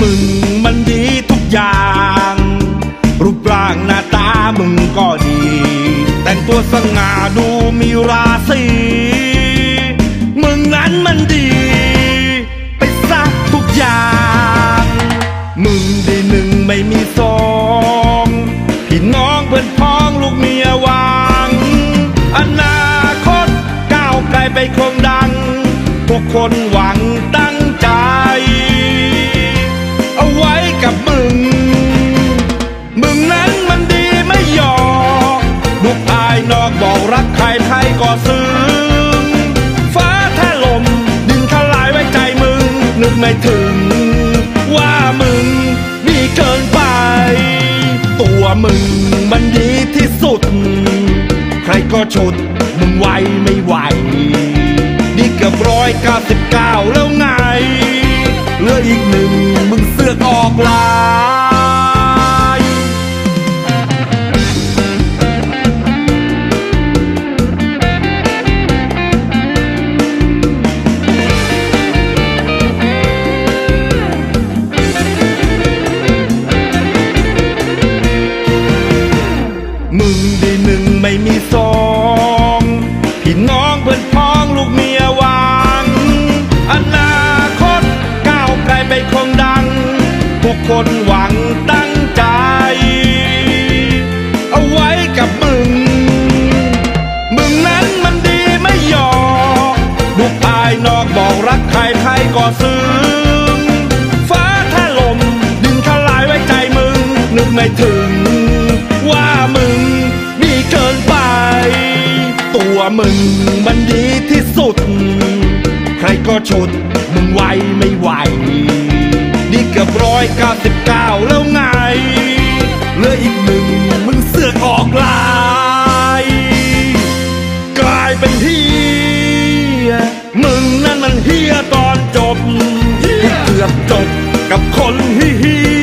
มึงมันดีทุกอย่าง รูปร่างหน้าตามึงก็ดี แต่งตัวสง่าดูมีราศีมึงนั้นมันดี ไปซะทุกอย่าง มึงด้หนึ่งไม่มีสองพี่น้องเพื่อนพ้องลูกเมียวางอนาคตก้าวไกลไปคงดังทุกคนหวังตั้ง กไม่ถึง ว่ามึงดีเกินไป ตัวมึงมันดีที่สุด ใครก็ชุดมึงไวไม่ไหว นี่เกือบร้อยเก้าสิบเก้าแล้วไงเหลืออีกหนึ่งมึงเสือกออกลา น้องเพื่อนพ้องลูกเมียวางอนาคตก้าวไกลไปคงดัง ทุกคนหวังตั้งใจ เอาไว้กับมึง มึงนั้นมันดีไม่หยอกดูภายนอกบอกรักใครใครก็ซึ้งฟ้าถ้าลมดินทลายไว้ใจมึง นึกไม่ถึง มึงมันดีที่สุด ใครก็ฉุดมึงไหวไม่ไหวนี่เกือบร้อยเก้าสิบเก้าแล้วไงเหลืออีกหนึ่งมึงเสือกออกลายกลายเป็นเฮียมึงนั่นมันเฮียตอนจบเกือบจบกับคนเฮีย